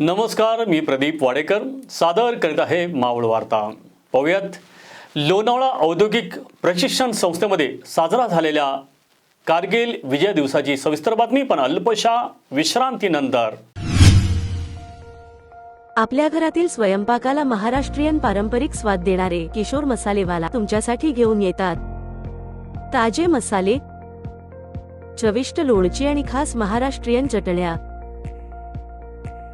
नमस्कार मी प्रदीप वाडेकर. सादर करीत आहे मावळ वार्ता. पाहूयात लोणावळा औद्योगिक प्रशिक्षण संस्थेमध्ये साजरा झालेल्या कारगिल विजय दिवसाची सविस्तर बातमी पण अल्पशा विश्रांतीनंतर. आपल्या घरातील स्वयंपाकाला महाराष्ट्रीयन पारंपरिक स्वाद देणारे किशोर मसालेवाला तुमच्यासाठी घेऊन येतात. ताजे मसाले चविष्ट लोणची आणि खास महाराष्ट्रीयन चटण्या.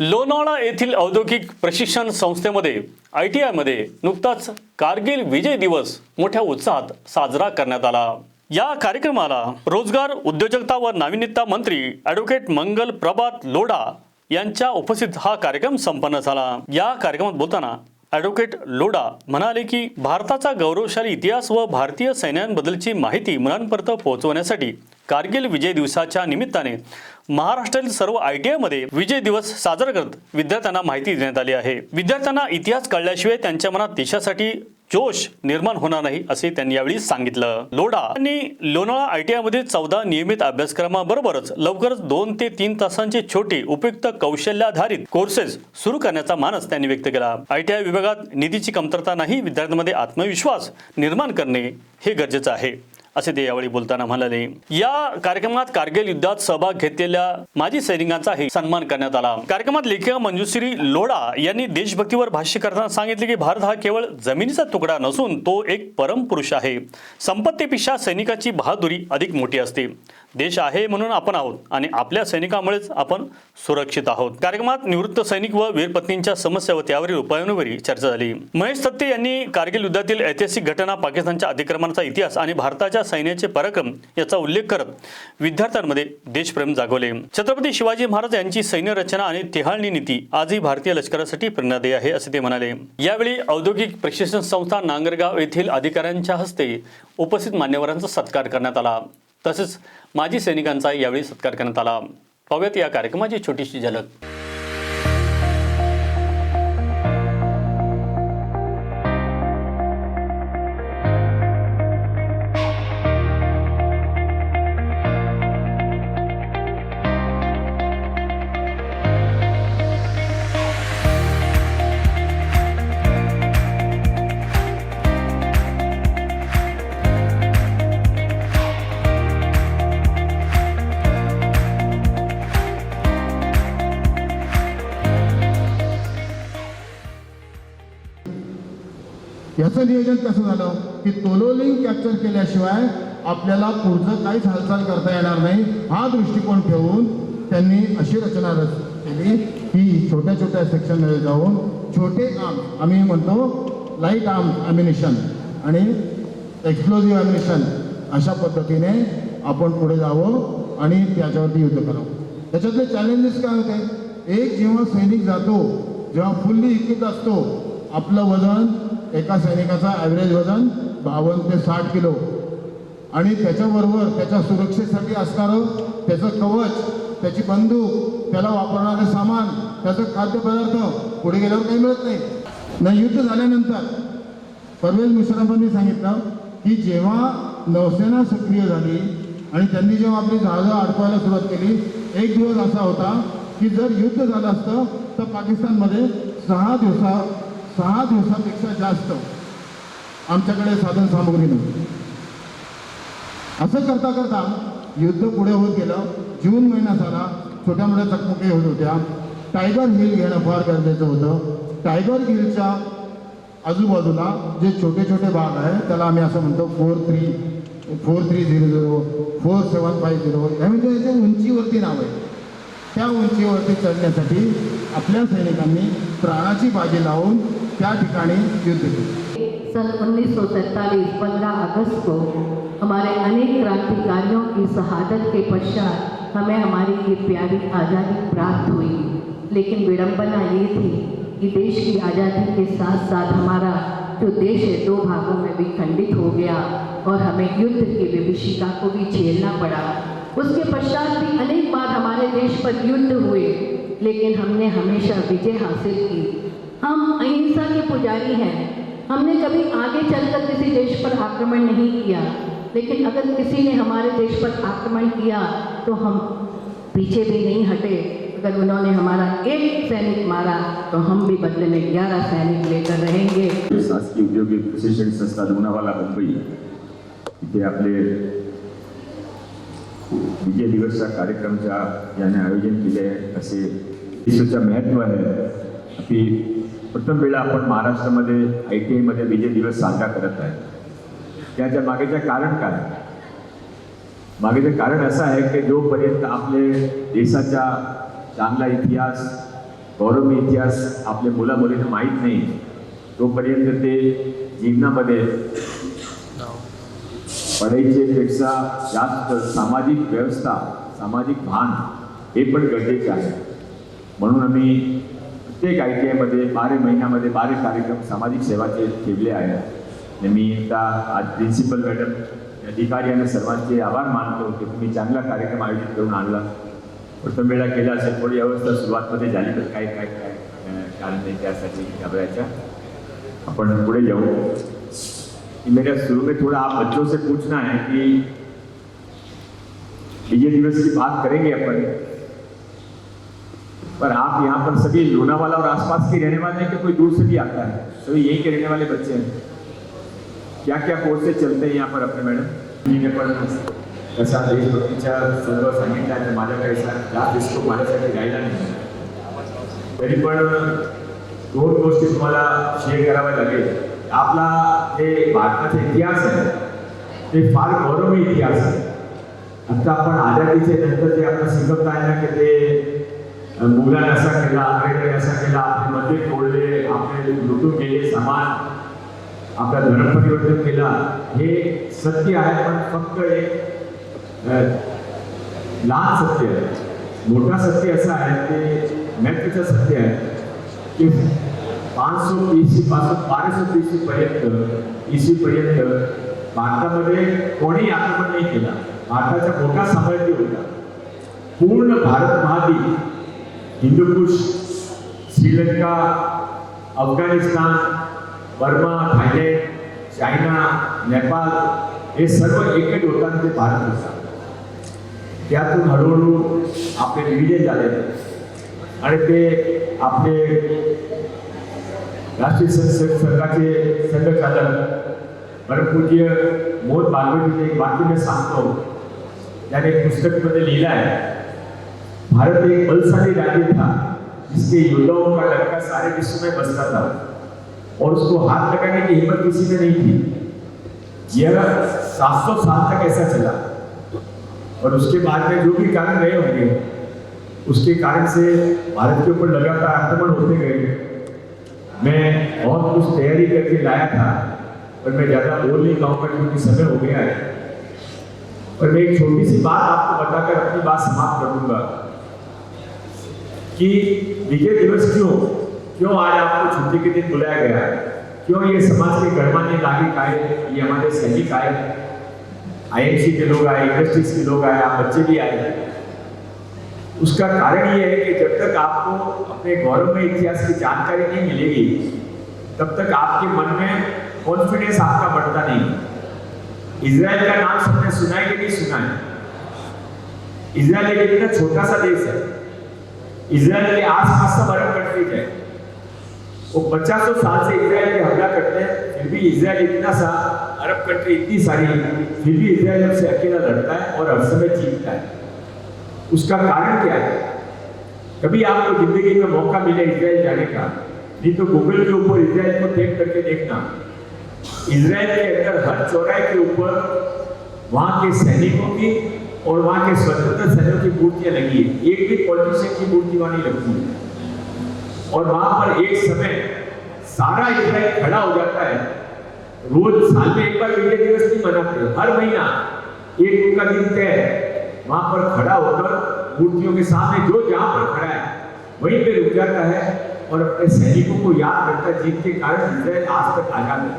लोणावळा येथील औद्योगिक प्रशिक्षण संस्थेमध्ये आय टी आयमध्ये नुकताच कारगिल विजय दिवस मोठ्या उत्साहात साजरा करण्यात आला. या कार्यक्रमाला रोजगार उद्योजकता व नाविन्यता मंत्री ॲडव्होकेट मंगल प्रभात लोढा यांच्या उपस्थित हा कार्यक्रम संपन्न झाला. या कार्यक्रमात बोलताना ॲडव्होकेट लोडा म्हणाले की भारताचा गौरवशाली इतिहास व भारतीय सैन्यांबद्दलची माहिती मुलांपर्यंत पोहोचवण्यासाठी कारगिल विजय दिवसाच्या निमित्ताने महाराष्ट्रातील सर्व आय टी आयमध्ये विजय दिवस साजरा करत विद्यार्थ्यांना माहिती देण्यात आली आहे. विद्यार्थ्यांना इतिहास कळल्याशिवाय त्यांच्या मनात देशासाठी जोश निर्माण होणार नाही असे त्यांनी यावेळी सांगितलं. लोढा यांनी लोणावळा आय टी आयमध्ये चौदा नियमित अभ्यासक्रमाबरोबरच लवकरच दोन ते तीन तासांचे छोटे उपयुक्त कौशल्याधारित कोर्सेस सुरू करण्याचा मानस त्यांनी व्यक्त केला. आय टी आय विभागात निधीची कमतरता नाही विद्यार्थ्यांमध्ये आत्मविश्वास निर्माण करणे हे गरजेचं आहे. असे ते यावेळी बोलताना म्हणाले या कार्यक्रमात कारगिल युद्धात सहभाग घेतलेल्या माजी सैनिकांचाही सन्मान करण्यात आला. कार्यक्रमात लेखिका मंजुश्री लोढा यांनी देशभक्तीवर भाष्य करताना सांगितले की भारत हा केवळ जमिनीचा तुकडा नसून तो एक परमपुरुष आहे. संपत्तीपेक्षा सैनिकाची बहादुरी अधिक मोठी असते. देश आहे म्हणून आपण आहोत आणि आपल्या सैनिकामुळेच आपण सुरक्षित आहोत. कार्यक्रमात निवृत्त सैनिक व वीरपत्नींच्या समस्या व त्यावरील उपायांवरही चर्चा झाली. महेश सत्ते यांनी कारगिल युद्धातील ऐतिहासिक घटना पाकिस्तानच्या अतिक्रमणाचा इतिहास आणि भारताच्या सैन्याचे पराक्रम याचा उल्लेख करत विद्यार्थ्यांमध्ये देशप्रेम जागवले. छत्रपती शिवाजी महाराज यांची सैन्य रचना आणि तेहाळणी नीती आजही भारतीय लष्करासाठी प्रेरणादायी आहे असे ते म्हणाले. यावेळी औद्योगिक प्रशिक्षण संस्था नांगरगाव येथील अधिकाऱ्यांच्या हस्ते उपस्थित मान्यवरांचा सत्कार करण्यात आला. तसेच माजी सैनिकांचा यावेळी सत्कार करण्यात आला. पाहूयात या कार्यक्रमाची छोटीशी झलक. याचं नियोजन कसं झालं? की तोलोलिंग कॅप्चर केल्याशिवाय आपल्याला पुढचं काहीच हालचाल करता येणार नाही. हा दृष्टिकोन ठेवून त्यांनी अशी रचना रच केली की छोट्या छोट्या सेक्शनमध्ये जाऊन छोटे आम आम्ही म्हणतो लाइट आर्म ॲम्युनिशन आणि एक्सप्लोजिव्ह ॲम्युनिशन अशा पद्धतीने आपण पुढे जावं आणि त्याच्यावरती युद्ध करावं. त्याच्यातले चॅलेंजेस काय होते? एक जेव्हा सैनिक जातो जेव्हा फुल्ली इक्विप असतो आपलं वजन एका सैनिकाचा ॲव्हरेज वजन बावन्न ते साठ किलो. आणि त्याच्याबरोबर त्याच्या सुरक्षेसाठी असणारं त्याचं कवच त्याची बंदूक त्याला वापरणारे सामान त्याचं खाद्यपदार्थ पुढे गेल्यावर काही मिळत नाही. ना युद्ध झाल्यानंतर परवेज मुशरफांनी सांगितलं की जेव्हा नौसेना सक्रिय झाली आणि त्यांनी जेव्हा आपली जहाजं अडकवायला सुरुवात केली एक दिवस असा होता की जर युद्ध झालं असतं तर पाकिस्तानमध्ये सहा दिवसा सहा दिवसापेक्षा जास्त आमच्याकडे साधन सामग्री नव्हती असं करता करता युद्ध पुढे होत गेलं. जून महिना झाला. छोट्या मोठ्या चकमकी होत होत्या. टायगर हिल घेणं फार गरजेचं होतं. टायगर हिलच्या आजूबाजूला जे छोटे छोटे भाग आहे त्याला आम्ही असं म्हणतो four three four three zero zero four seven five zero. हे म्हणजे जे उंचीवरती नाव आहे. त्या उंचीवरती चढण्यासाठी आपल्या सैनिकांनी प्राणाची बाजी लावून युद्ध सन 1947 15 अगस्त को हमारे अनेक क्रांतिकारियों की शहादत के पश्चात हमें हमारी ये प्यारी आज़ादी प्राप्त हुई। लेकिन विडंबना ये थी कि देश की आज़ादी के साथ साथ हमारा जो देश है, दो भागों में भी खंडित हो गया और हमें युद्ध की विभिषिका को भी झेलना पड़ा। उसके पश्चात भी अनेक बार हमारे देश पर युद्ध हुए, लेकिन हमने हमेशा विजय हासिल की। हम अहिंसा के पुजारी हैं। हमने कभी आगे चलकर किसी देश पर आक्रमण नहीं किया। लेकिन अगर किसी ने हमारे देश पर आक्रमण किया तो हम पीछे भी नहीं हटे। अगर उन्होंने हमारा एक सैनिक मारा तो हम भी बदले में ग्यारह सैनिक लेकर रहेंगे। शासकीय औद्योगिक प्रशिक्षण संस्था लोणावाला मुंबई। आपले विजय दिवसच्या कार्यक्रमच्या याने आयोजन असे विश्वचं महत्त्व आहे. की प्रथम वेळा आपण महाराष्ट्रामध्ये आय टी आयमध्ये विजय दिवस साजरा करत आहे. त्याच्या मागेचं कारण काय? मागेचं कारण असं आहे की जोपर्यंत आपले देशाचा चांगला इतिहास गौरवी इतिहास आपल्या मुलामुलींना माहीत नाही तोपर्यंत ते जीवनामध्ये पढाईचेपेक्षा जास्त सामाजिक व्यवस्था सामाजिक भान हे पण गरजेचे आहे. म्हणून आम्ही प्रत्येक आय टी आयमध्ये बारा महिन्यामध्ये बारा कार्यक्रम सामाजिक सेवाचे ठेवले आहेत. मी आता आज प्रिन्सिपल मॅडम अधिकारी आणि सर्वांचे आभार मानतो की तुम्ही चांगला कार्यक्रम आयोजित करून आणला. प्रथम केला असेल, थोडी अवस्था सुरुवातमध्ये झाली तर काय काय काय कारण नाही त्यासाठी अपन पुढे जाऊँ. मेरा शुरू में थोड़ा आप बच्चों से पूछना है कि विजय दिवस की बात करेंगे अपन? पर आप यहाँ पर सभी लोनावाला और आसपास के रहने वाले हैं कि कोई दूर से भी आता है? सभी यहीं के रहने वाले बच्चे हैं। क्या क्या कोर्सेस चलते हैं यहाँ पर अपने मॅडम कसा देशभक्तीच्या सर्व डिस्को माझ्यासाठी राहिला नाही? तरी पण दोन गोष्टी तुम्हाला शेअर कराव्या लागेल आपला जे भारताचा इतिहास आहे ते फार गौरवी इतिहास आहे आता आपण आझादीचे नंतर जे आपण आहे ना की ते मुलाने असा केला अंग्रेजांनी असा केला आपले तोडले आपले लुटून गेले समाज आपला धर्म परिवर्तन केला हे सत्य आहे पण फक्त एक लहान सत्य आहे. मोठा सत्य असा आहे ते महत्वाचं सत्य आहे. की पाचशे तीसशे पासून बाराशे तीसशे पर्यंत इसवी पर्यंत भारतामध्ये कोणी आक्रमण नाही केला. भारताचा मोठा साम्राज्य होता. पूर्ण भारत महाद्वीप हिंदुकुश श्रीलंका अफगाणिस्तान बर्मा थायलंड चायना नेपाळ हे सर्व एकच होता ते भारत होता. त्यातून हळूहळू आपले विजय झाले. आणि ते आपले राष्ट्रीय संघ संघाचे संघचालक परमपूज्य मोहन भागवतीचे एक वाक्य मी सांगतो. त्याने एक पुस्तकमध्ये लिहिलं आहे. भारत एक बलशाली राज्य था, जिसके युद्धाओं का लड़का सारे विश्व में बसता था और उसको हाथ लगाने की हिम्मत किसी में नहीं थी। यह 700 साल तक ऐसा चला। और उसके बाद में जो भी कारण रहे होंगे, उसके कारण से भारत के ऊपर लगातार आक्रमण होते गए। मैं बहुत कुछ तैयारी करके लाया था, पर मैं ज़्यादा बोल नहीं पाऊँगा क्योंकि समय हो गया है। पर मैं एक छोटी सी बात आपको बताकर अपनी बात समाप्त कर दूँगा। कि विजय दिवस क्यों? क्यों आज आपको छुट्टी के दिन बुलाया गया? क्यों ये समाज के गणमान्य नागरिक आए? ये हमारे सैनिक आए? आईएमसी के लोग आए इंडस्ट्रीज़ के लोग आए, आप बच्चे भी आए। उसका कारण ये है कि जब तक आपको अपने गौरवमय इतिहास की जानकारी नहीं मिलेगी, तब तक आपके मन में कॉन्फिडेंस आपका बढ़ता नहीं। इसराइल का नाम सबने सुना है कि नहीं सुना है? इसराइल एक इतना छोटा सा देश है। इसराइल के आसपास सब अरब कंट्रीज़ है। वो पचासों साल से इसराइल पे हमला करते हैं, फिर भी इसराइल इतना सा अरब कंट्री इतनी सारी, फिर भी इसराइल उनसे अकेला लड़ता है और हर समय जीतता है। उसका कारण क्या है? कभी आपको ज़िंदगी में मौका मिले इसराइल जाने का, नहीं तो गूगल के ऊपर इसराइल को टेप करके देखना। इसराइल के अंदर हर चौराहे के ऊपर वहाँ के सैनिकों की और वहाँ के स्वतंत्र सैनिकों की मूर्तियाँ लगी है। एक भी पॉलिटिशियन की मूर्ति वहाँ नहीं लगती है। और वहाँ पर एक समय सारा इसराइल खड़ा हो जाता है। रोज साल में एक बार विजय दिवस नहीं मनाते हर महीना एक उनका दिन तय है। वहाँ पर खड़ा होकर मूर्तियों के सामने जो जहाँ पर खड़ा है, वहीं पे रुक जाता है और अपने सैनिकों को याद करता है, जिनके कारण इसराइल आज तक आज़ाद है।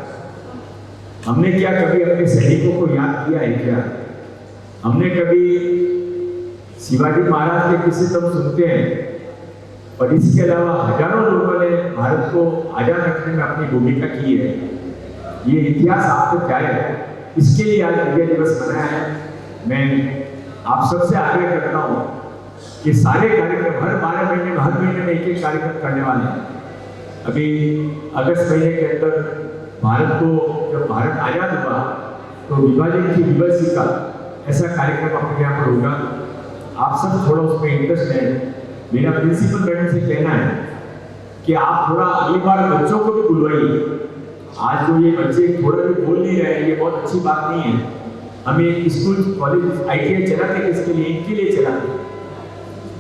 हमने क्या कभी अपने सैनिकों को याद किया है क्या? हमने कभी शिवाजी महाराज के किसी तब सुनते हैं और इसके अलावा हज़ारों लोगों ने भारत को आज़ाद रखने में अपनी भूमिका की है। ये इतिहास आपको क्या है? इसके लिए आज विजय दिवस मनाया है। मैं आप सबसे आग्रह करता हूँ कि सारे कार्यक्रम हर बारह महीने में, हर महीने में एक एक कार्यक्रम करने वाले हैं। अभी अगस्त महीने के अंदर भारत को जब भारत आज़ाद हुआ तो विभाजन की का ऐसा कार्यक्रम आपके यहाँ पर होगा। आप सब थोड़ा उसमें इंटरेस्ट है। मेरा प्रिंसिपल मैडम से कहना है कि आप थोड़ा अगली बार बच्चों को भी बुलवाइए। आज जो ये बच्चे थोड़ा भी बोल नहीं रहे हैं, ये बहुत अच्छी बात नहीं है। हमें स्कूल कॉलेज आई चलाते किसके लिए, इनके लिए चलाते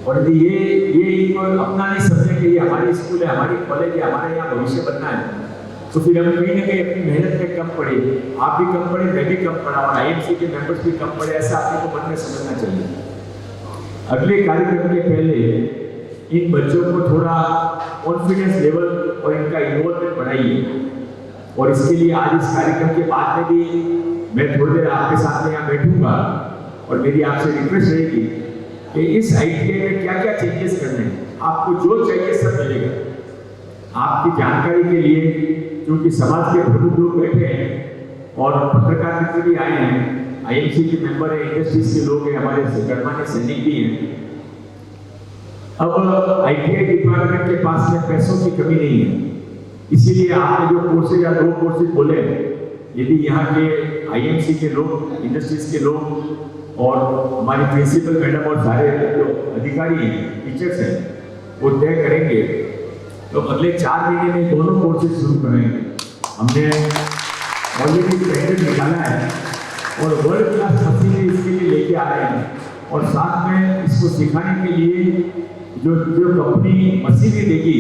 और यदि ये ये इनको अपना नहीं समझे कि ये हमारी स्कूल है, हमारी कॉलेज है, हमारे यहाँ भविष्य बनना है तो फिर हम कहीं ना कहीं अपनी मेहनत में कम पड़े, आप भी कम पड़े, मैं भी कम पड़ा, और आईएमसी के मेंबर्स भी कम पड़े, ऐसा आपको मन में समझना चाहिए। अगले कार्यक्रम के पहले इन बच्चों को थोड़ा कॉन्फिडेंस लेवल और इनका इन्वॉल्वमेंट बढ़ाइए। और इसके लिए आज इस कार्यक्रम के बाद में भी मैं थोड़ी देर आपके साथ में यहाँ बैठूँगा, और मेरी आपसे रिक्वेस्ट रहेगी कि इस आईटीआई में क्या क्या चेंजेस करने हैं। आपको जो चाहिए सब मिलेगा। आपकी जानकारी के लिए क्योंकि समाज के प्रमुख लोग बैठे हैं और पत्रकार मित्र भी आए हैं आईएमसी के मेंबर है इंडस्ट्रीज़ के लोग हैं, हमारे गणमान्य सैनिक भी हैं। अब आईटीआई डिपार्टमेंट के पास में पैसों की कमी नहीं है। इसीलिए आपने जो कोर्सेज या दो कोर्सेज बोले यदि यहाँ के आईएमसी के लोग इंडस्ट्रीज़ के लोग और हमारे प्रिंसिपल मैडम और सारे जो अधिकारी हैं टीचर्स हैं, वो तय करेंगे तो अगले चार महीने में दोनों कोर्सेज शुरू करेंगे। हमने ऑलरेडी टेंडर निकाला है और वर्ल्ड क्लास मशीनरी इसके लिए लेके आ रहे हैं। और साथ में इसको सिखाने के लिए जो जो कंपनी मशीनरी देगी,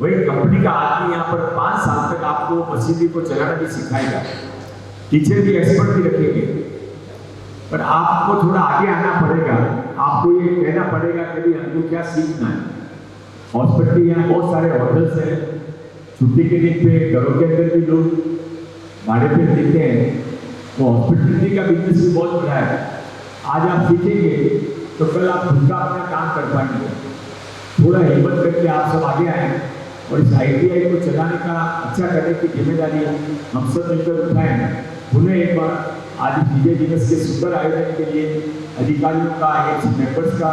वही कंपनी का आदमी यहाँ पर पाँच साल तक आपको मशीनरी को चलाना भी सिखाएगा। टीचर भी एक्सपर्ट भी रखेंगे। पर आपको थोड़ा आगे आना पड़ेगा। आपको ये कहना पड़ेगा कि हमको क्या सीखना है। हॉस्पिटल यहाँ बहुत सारे होटल्स हैं। छुट्टी के दिन पे घरों के अंदर भी लोग भाड़े पे देते हैं। तो हॉस्पिटलिटी का बिज़नेस भी बहुत बड़ा है। आज आप सीखेंगे तो कल आप खुद का अपना काम कर पाएँगे। थोड़ा हिम्मत करके आप सब आगे आए और इस आईटीआई को चलाने का अच्छा करने की ज़िम्मेदारी हम सब मिलकर उठाएँ। पुनः एक बार आज विजय दिवस के सुंदर आयोजन के लिए अधिकारियों का मेंबर्स का